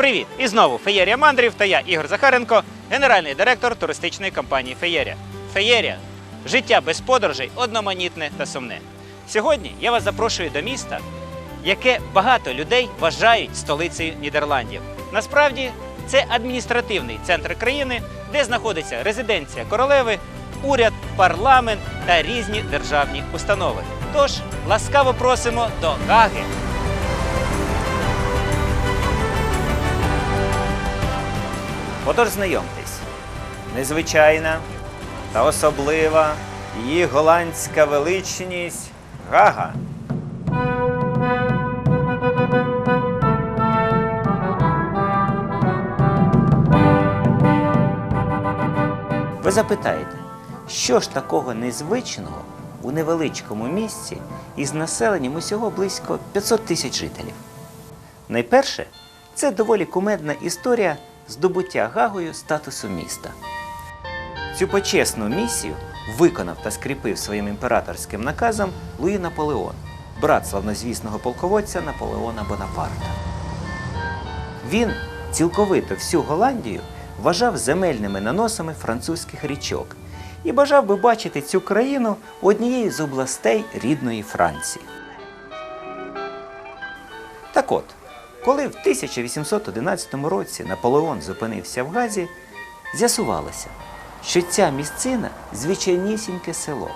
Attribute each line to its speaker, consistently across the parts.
Speaker 1: Привіт! І знову Феєрія Мандрів та я, Ігор Захаренко, генеральний директор туристичної компанії Феєрія. Феєрія життя без подорожей одноманітне та сумне. Сьогодні я вас запрошую до міста, яке багато людей вважають столицею Нідерландів. Насправді це адміністративний центр країни, де знаходиться резиденція королеви, уряд, парламент та різні державні установи. Тож ласкаво просимо до Гаги. Отож знайомтесь, незвичайна та особлива її голландська величність Гага. Ви запитаєте, що ж такого незвичного у невеличкому місці із населенням усього близько 500 тисяч жителів? Найперше, це доволі кумедна історія здобуття Гагою статусу міста. Цю почесну місію виконав та скріпив своїм імператорським наказом Луї Наполеон, брат славнозвісного полководця Наполеона Бонапарта. Він цілковито всю Голландію вважав земельними наносами французьких річок і бажав би бачити цю країну однією з областей рідної Франції. Так от, коли в 1811 році Наполеон зупинився в Газі, з'ясувалося, що ця місцина звичайнісіньке село.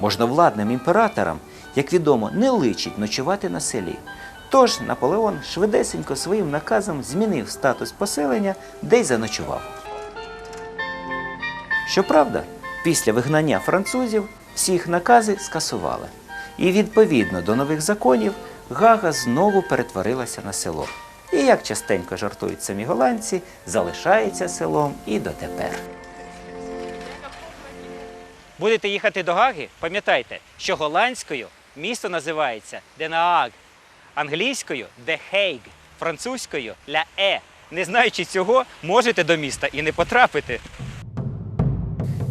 Speaker 1: Можновладним імператорам, як відомо, не личить ночувати на селі. Тож Наполеон швидесенько своїм наказом змінив статус поселення, де й заночував. Щоправда, після вигнання французів всі їх накази скасували. І відповідно до нових законів Гага знову перетворилася на село. І як частенько жартують самі голландці, залишається селом і дотепер. Будете їхати до Гаги, пам'ятайте, що голландською місто називається Денааг, англійською The Hague, французькою Ля Е. Не знаючи цього, можете до міста і не потрапити.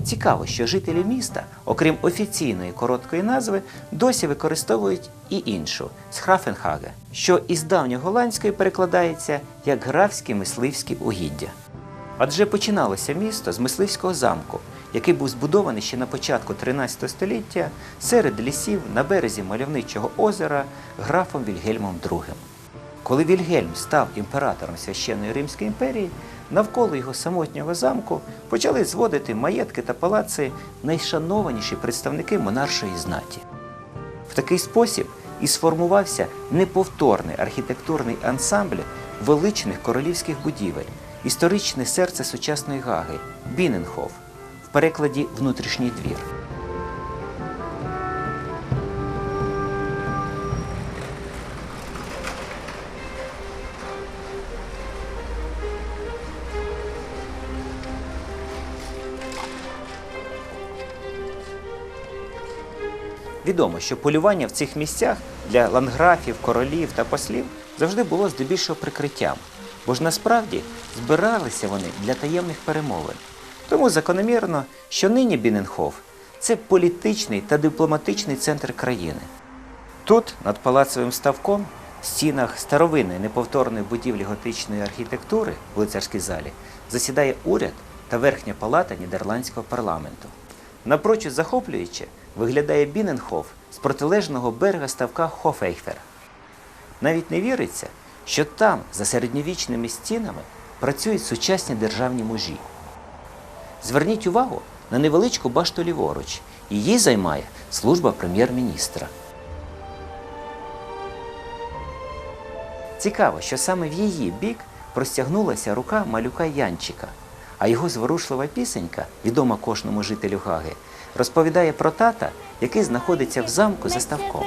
Speaker 1: Цікаво, що жителі міста, окрім офіційної короткої назви, досі використовують і іншу Схрафенхаге, що із давньоголандської перекладається як графські мисливські угіддя. Адже починалося місто з мисливського замку, який був збудований ще на початку 13 століття серед лісів на березі мальовничого озера графом Вільгельмом II. Коли Вільгельм став імператором священної Римської імперії, навколо його самотнього замку почали зводити маєтки та палаци найшанованіші представники монаршої знаті. В такий спосіб і сформувався неповторний архітектурний ансамбль величних королівських будівель, історичне серце сучасної Гаги Біненхоф, в перекладі внутрішній двір. Відомо, що полювання в цих місцях для ландграфів, королів та послів завжди було здебільшого прикриттям, бо ж насправді збиралися вони для таємних перемовин. Тому закономірно, що нині Біненхоф це політичний та дипломатичний центр країни. Тут, над палацовим ставком, в стінах старовинної неповторної будівлі готичної архітектури в лицарській залі засідає уряд та верхня палата нідерландського парламенту. Напрочуд захоплююче виглядає Біненхоф з протилежного берега ставка Хофейфер. Навіть не віриться, що там, за середньовічними стінами, працюють сучасні державні мужі. Зверніть увагу на невеличку башту ліворуч. Її займає служба прем'єр-міністра. Цікаво, що саме в її бік простягнулася рука малюка Янчика, а його зворушлива пісенька, відома кожному жителю Гаги, розповідає про тата, який знаходиться в замку за ставком.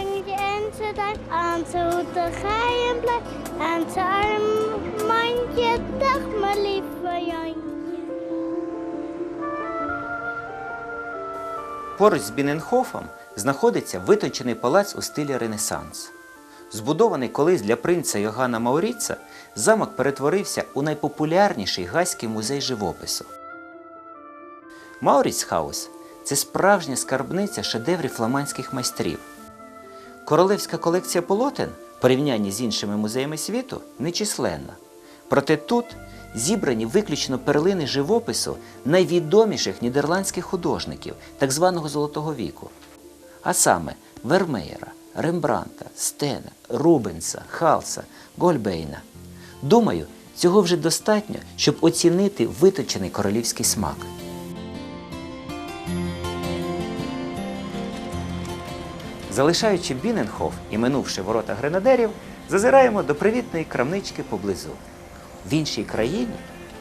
Speaker 1: Поруч з Біненхофом знаходиться витончений палац у стилі Ренесанс. Збудований колись для принца Йогана Мауріца, замок перетворився у найпопулярніший гаський музей живопису. Мауріцхаус це справжня скарбниця шедеврів фламандських майстрів. Королевська колекція полотен в порівнянні з іншими музеями світу нечисленна. Проте тут зібрані виключно перлини живопису найвідоміших нідерландських художників так званого Золотого віку. А саме Вермеєра, Рембранта, Стена, Рубенса, Халса, Гольбейна. Думаю, цього вже достатньо, щоб оцінити виточений королівський смак. Залишаючи Біненхоф і минувши ворота гренадерів, зазираємо до привітної крамнички поблизу. В іншій країні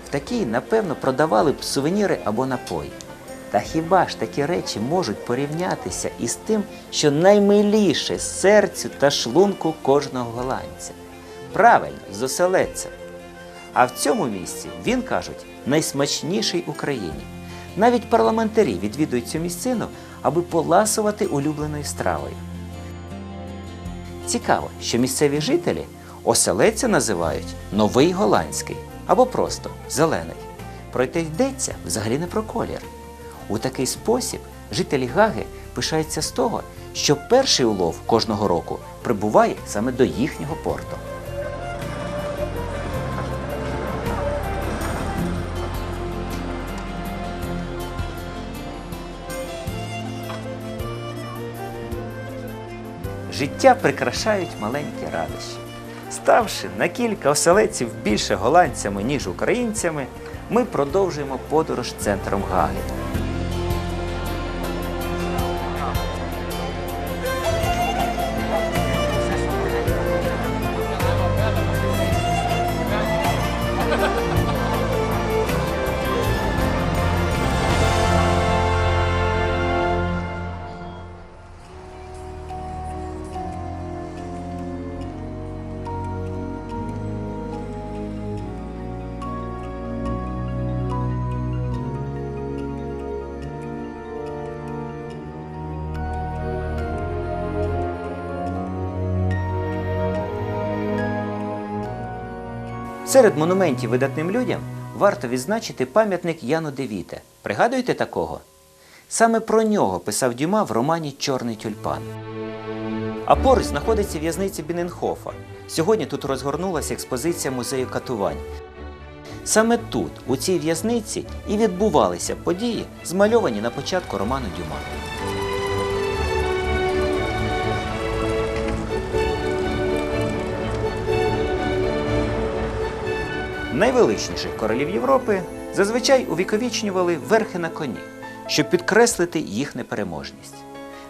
Speaker 1: в такій, напевно, продавали б сувеніри або напої. Та хіба ж такі речі можуть порівнятися із тим, що наймиліше серцю та шлунку кожного голландця? Правильно, з оселедцем. А в цьому місці він кажуть найсмачніший Україні. Навіть парламентарі відвідують цю місцину, аби поласувати улюбленою стравою. Цікаво, що місцеві жителі оселедця називають новий голландський або просто зелений. Проте йдеться взагалі не про колір. У такий спосіб жителі Гаги пишаються з того, що перший улов кожного року прибуває саме до їхнього порту. Життя прикрашають маленькі радощі. Ставши на кілька оселедців більше голландцями, ніж українцями, ми продовжуємо подорож центром Гаги. Серед монументів видатним людям варто відзначити пам'ятник Яну Девіте. Пригадуєте такого? Саме про нього писав Дюма в романі Чорний тюльпан. А поруч знаходиться в'язниця Біненхофа. Сьогодні тут розгорнулася експозиція музею катувань. Саме тут, у цій в'язниці, і відбувалися події, змальовані на початку роману Дюма. Найвеличніших королів Європи зазвичай увіковічнювали верхи на коні, щоб підкреслити їх непереможність.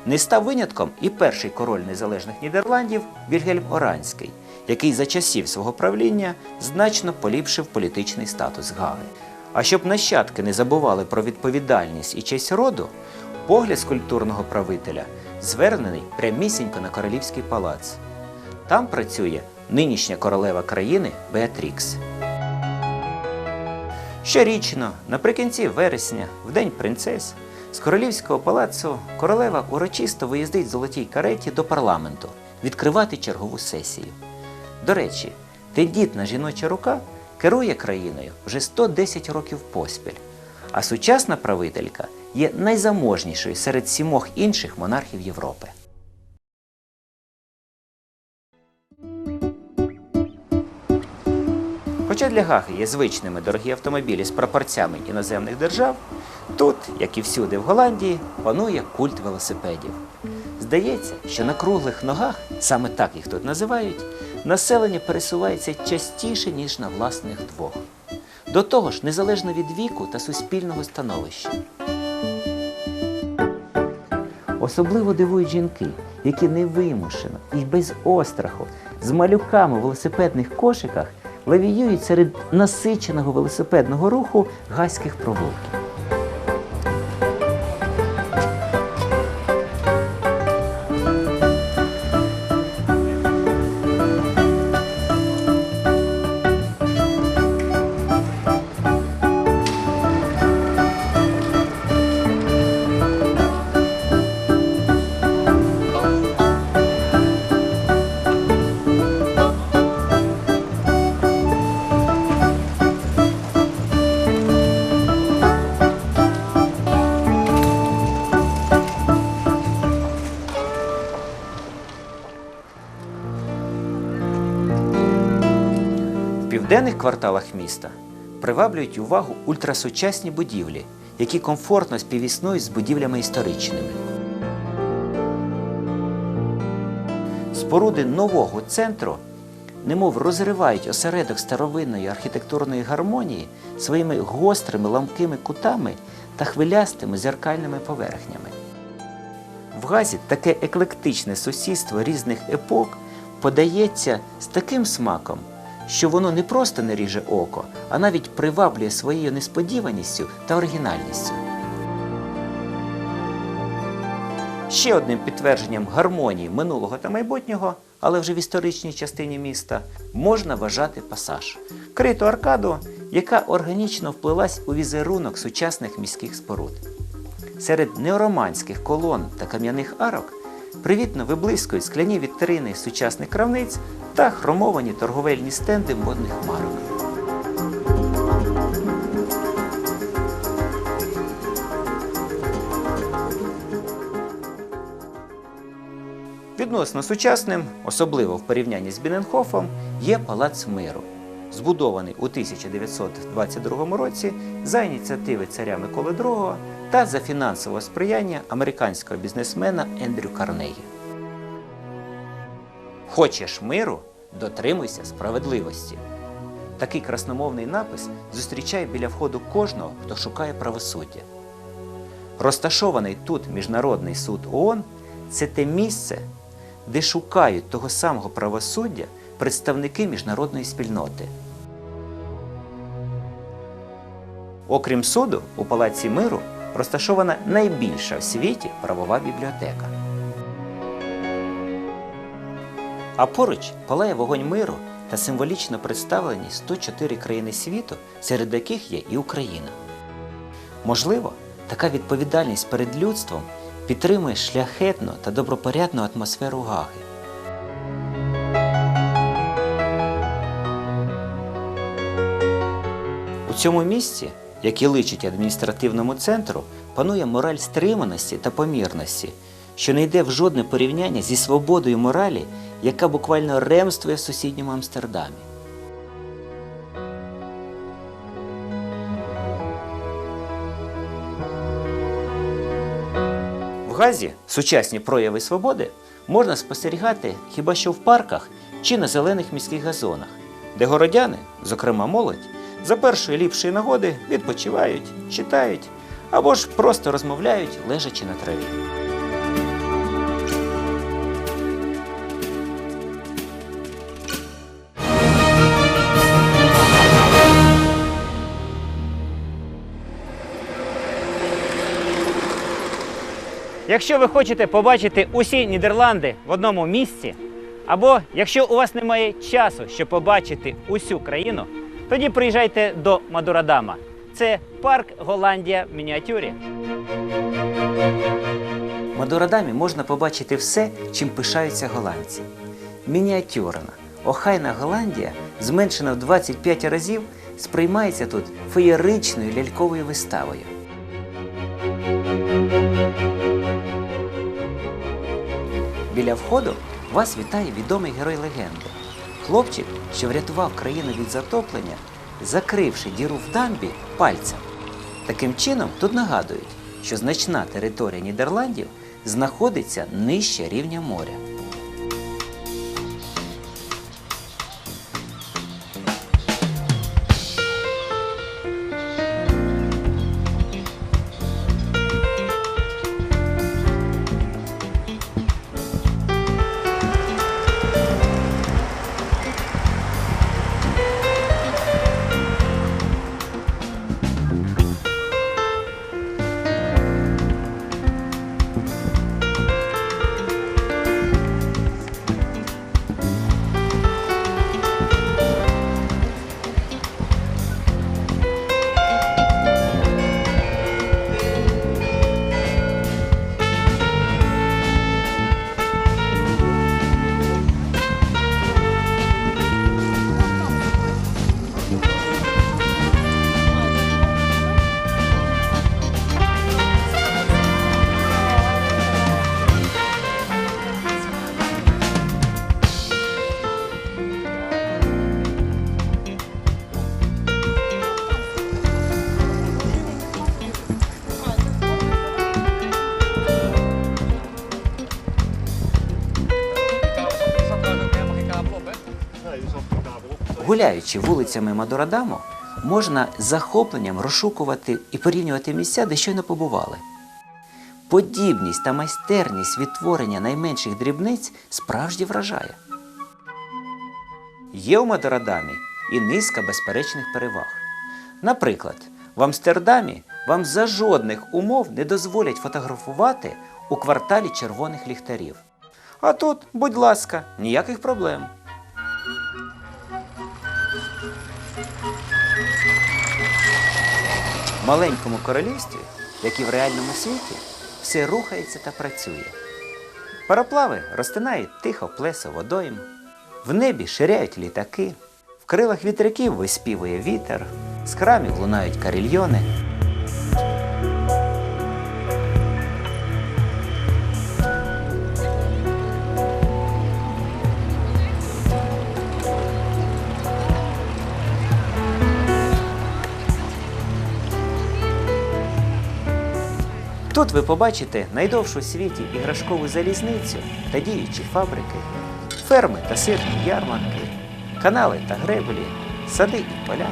Speaker 1: Не став винятком і перший король незалежних Нідерландів Вільгельм Оранський, який за часів свого правління значно поліпшив політичний статус Гаги. А щоб нащадки не забували про відповідальність і честь роду, погляд скульптурного правителя звернений прямісінько на королівський палац. Там працює нинішня королева країни Беатрікс. Щорічно, наприкінці вересня, в день принцес, з королівського палацу королева урочисто виїздить в золотій кареті до парламенту відкривати чергову сесію. До речі, тендітна жіноча рука керує країною вже 110 років поспіль, а сучасна правителька є найзаможнішою серед сімох інших монархів Європи. Хоча для Гаги є звичними дорогі автомобілі з прапорцями іноземних держав, тут, як і всюди в Голландії, панує культ велосипедів. Здається, що на круглих ногах, саме так їх тут називають, населення пересувається частіше, ніж на власних двох. До того ж, незалежно від віку та суспільного становища. Особливо дивують жінки, які невимушено і без остраху з малюками в велосипедних кошиках лавіюють серед насиченого велосипедного руху гаських провулків. Кварталах міста приваблюють увагу ультрасучасні будівлі, які комфортно співіснують з будівлями історичними. Споруди нового центру немов розривають осередок старовинної архітектурної гармонії своїми гострими ламкими кутами та хвилястими зеркальними поверхнями. В Газі таке еклектичне сусідство різних епок подається з таким смаком, що воно не просто не ріже око, а навіть приваблює своєю несподіваністю та оригінальністю. Ще одним підтвердженням гармонії минулого та майбутнього, але вже в історичній частині міста, можна вважати пасаж криту аркаду, яка органічно вплилась у візерунок сучасних міських споруд. Серед неороманських колон та кам'яних арок привітно виблискують скляні вітрини сучасних крамниць та хромовані торговельні стенди модних марок. Відносно сучасним, особливо в порівнянні з Біненхофом, є Палац Миру, збудований у 1922 році за ініціативи царя Миколи II та за фінансового сприяння американського бізнесмена Ендрю Карнегі. Хочеш миру? Дотримуйся справедливості. Такий красномовний напис зустрічає біля входу кожного, хто шукає правосуддя. Розташований тут Міжнародний суд ООН це те місце, де шукають того самого правосуддя представники міжнародної спільноти. Окрім суду, у Палаці миру розташована найбільша в світі правова бібліотека. А поруч палає вогонь миру та символічно представлені 104 країни світу, серед яких є і Україна. Можливо, така відповідальність перед людством підтримує шляхетну та добропорядну атмосферу Гаги. У цьому місці, як і личить адміністративному центру, панує мораль стриманості та помірності, що не йде в жодне порівняння зі свободою моралі, яка буквально ремствує в сусідньому Амстердамі. В Газі сучасні прояви свободи можна спостерігати хіба що в парках чи на зелених міських газонах, де городяни, зокрема молодь, за першої ліпшої нагоди відпочивають, читають або ж просто розмовляють, лежачи на траві.
Speaker 2: Якщо ви хочете побачити усі Нідерланди в одному місці, або якщо у вас немає часу, щоб побачити усю країну, тоді приїжджайте до Мадурадама. Це парк Голландія в мініатюрі.
Speaker 1: В Мадурадамі можна побачити все, чим пишаються голландці. Мініатюрна, охайна Голландія, зменшена в 25 разів, сприймається тут феєричною ляльковою виставою. Біля входу вас вітає відомий герой легенди. Хлопчик, що врятував країну від затоплення, закривши діру в дамбі пальцем. Таким чином, тут нагадують, що значна територія Нідерландів знаходиться нижче рівня моря. Гуляючи вулицями Мадурадаму, можна з захопленням розшукувати і порівнювати місця, де щойно побували. Подібність та майстерність відтворення найменших дрібниць справді вражає. Є у Мадурадамі і низка безперечних переваг. Наприклад, в Амстердамі вам за жодних умов не дозволять фотографувати у кварталі червоних ліхтарів. А тут, будь ласка, ніяких проблем. Маленькому королівстві, як і в реальному світі, все рухається та працює. Пароплави розтинають тихо плесо водойм, в небі ширяють літаки, в крилах вітряків виспівує вітер, з храмів лунають карільйони. Тут ви побачите найдовшу у світі іграшкову залізницю та діючі фабрики, ферми та сирні ярмарки, канали та греблі, сади і поля.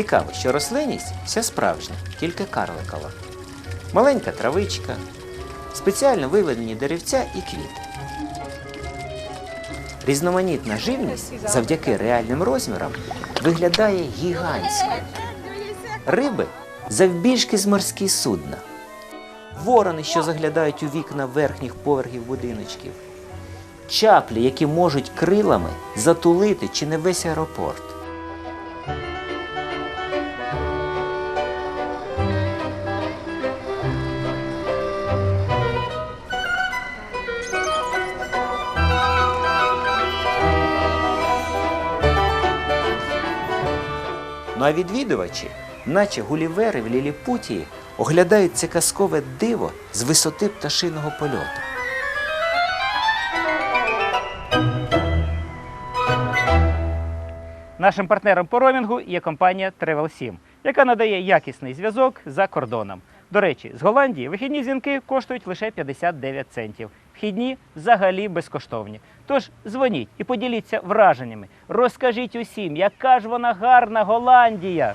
Speaker 1: Цікаво, що рослинність вся справжня, тільки карликова. Маленька травичка, спеціально виведені деревця і квіти. Різноманітна живність завдяки реальним розмірам виглядає гігантською. Риби завбільшки з морські судна, ворони, що заглядають у вікна верхніх поверхів будиночків, чаплі, які можуть крилами затулити чи не весь аеропорт. Ну а відвідувачі, наче гулівери в Ліліпутії, оглядають це казкове диво з висоти пташиного польоту.
Speaker 2: Нашим партнером по роумінгу є компанія Travel7, яка надає якісний зв'язок за кордоном. До речі, з Голландії вихідні дзвінки коштують лише 59 центів. Вхідні взагалі безкоштовні. Тож дзвоніть і поділіться враженнями. Розкажіть усім, яка ж вона гарна Голландія.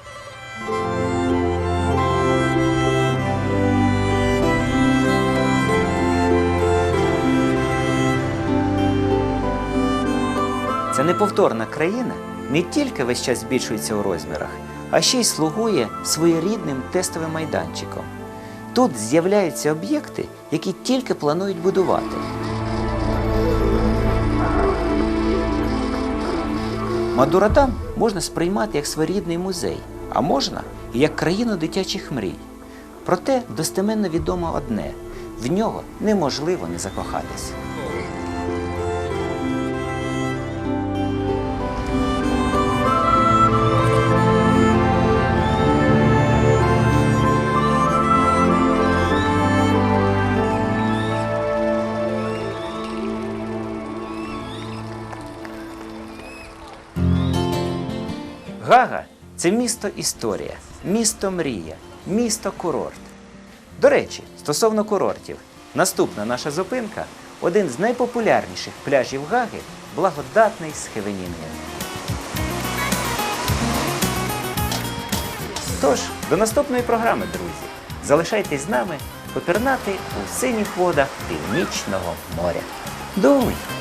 Speaker 1: Ця неповторна країна не тільки весь час збільшується у розмірах, а ще й слугує своєрідним тестовим майданчиком. Тут з'являються об'єкти, які тільки планують будувати. Мадурадам можна сприймати як своєрідний музей, а можна і як країну дитячих мрій. Проте достеменно відомо одне: в нього неможливо не закохатись. Гага це місто історія, місто мрія, місто курорт. До речі, стосовно курортів, наступна наша зупинка один з найпопулярніших пляжів Гаги благодатний з Тож, до наступної програми, друзі. Залишайтесь з нами попірнати у синіх водах Північного моря. Мить!